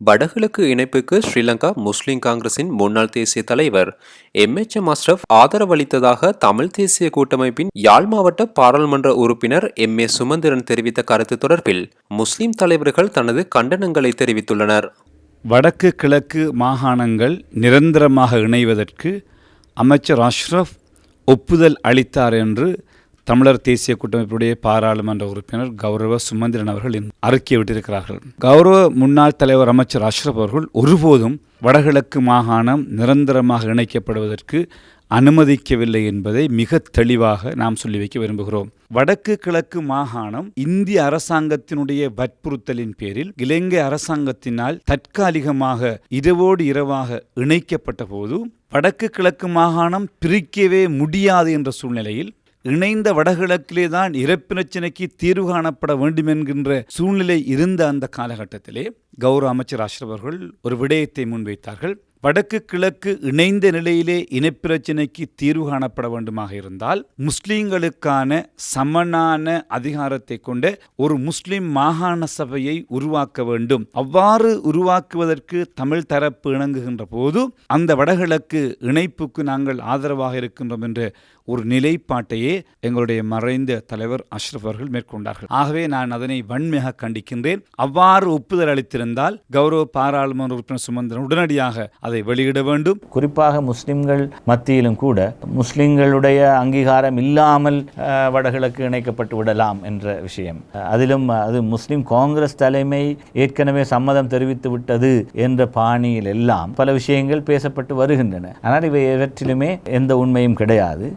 வடகிழக்கு இணைப்புக்கு ஸ்ரீலங்கா முஸ்லிம் காங்கிரசின் முன்னாள் தேசிய தலைவர். எம் எச் எம் அஸ்ரப் ஆதரவளித்ததாக தமிழ் தேசிய கூட்டமைப்பின் யாழ் மாவட்ட பாராளுமன்ற உறுப்பினர் எம் ஏ சுமந்திரன் தெரிவித்த கருத்து தொடர்பில் முஸ்லிம் தலைவர்கள் தனது கண்டனங்களை தெரிவித்துள்ளனர். வடக்கு கிழக்கு மாகாணங்கள் நிரந்தரமாக இணைவதற்கு அமைச்சர் அஷ்ரஃப் ஒப்புதல் அளித்தார் என்று தமிழர் தேசிய கூட்டமைப்புடைய பாராளுமன்ற உறுப்பினர் கௌரவ சுமந்திரன் அவர்கள் இன்று அறிக்கை விட்டிருக்கிறார்கள். கௌரவ முன்னாள் தலைவர் அமைச்சர் அஷ்ரப் அவர்கள் ஒருபோதும் வடகிழக்கு மாகாணம் நிரந்தரமாக இணைக்கப்படுவதற்கு அனுமதிக்கவில்லை என்பதை மிக தெளிவாக நாம் சொல்லி வைக்க விரும்புகிறோம். வடக்கு கிழக்கு மாகாணம் இந்திய அரசாங்கத்தினுடைய வற்புறுத்தலின் பேரில் இலங்கை அரசாங்கத்தினால் தற்காலிகமாக இரவோடு இரவாக இணைக்கப்பட்ட போது வடக்கு கிழக்கு மாகாணம் பிரிக்கவே முடியாது என்ற சூழ்நிலையில் இணைந்த வடகிழக்கிலே தான் இறப்பிரச்சனைக்கு தீர்வு காணப்பட வேண்டும் என்கின்ற சூழ்நிலை இருந்த அந்த காலகட்டத்திலே கௌரவ அமைச்சர் அஷ்ரப் அவர்கள் ஒரு விடயத்தை முன்வைத்தார்கள். வடக்கு கிழக்கு இணைந்த நிலையிலே இனப்பிரச்சினைக்கு தீர்வு காணப்பட வேண்டுமாக இருந்தால் முஸ்லீம்களுக்கான சமனான அதிகாரத்தை கொண்ட ஒரு முஸ்லிம் மாகாண சபையை உருவாக்க வேண்டும். அவ்வாறு உருவாக்குவதற்கு தமிழ் தரப்பு இணங்குகின்ற போது அந்த வடகிழக்கு இணைப்புக்கு நாங்கள் ஆதரவாக இருக்கின்றோம் என்ற ஒரு நிலைப்பாட்டையே எங்களுடைய மறைந்த தலைவர் அஷ்ரப் அவர்கள் மேற்கொண்டார்கள். ஆகவே நான் அதனை வன்மையாக கண்டிக்கின்றேன். அவ்வாறு ஒப்புதல் அளித்திருந்தால் கௌரவ பாராளுமன்ற உறுப்பினர் சுமந்திரன் உடனடியாக அதை வெளியிட வேண்டும். குறிப்பாக முஸ்லிம்கள் மத்தியிலும் கூட முஸ்லிம்களுடைய அங்கீகாரம் இல்லாமல் வடகிழக்கு இணைக்கப்பட்டு விடலாம் என்ற விஷயம். அதிலும் அது முஸ்லிம் காங்கிரஸ் தலைமை ஏற்கனவே சம்மதம் தெரிவித்து விட்டது என்ற பாணியில் எல்லாம் பல விஷயங்கள் பேசப்பட்டு வருகின்றன. ஆனால் இவை எவற்றிலுமே எந்த உண்மையும் கிடையாது.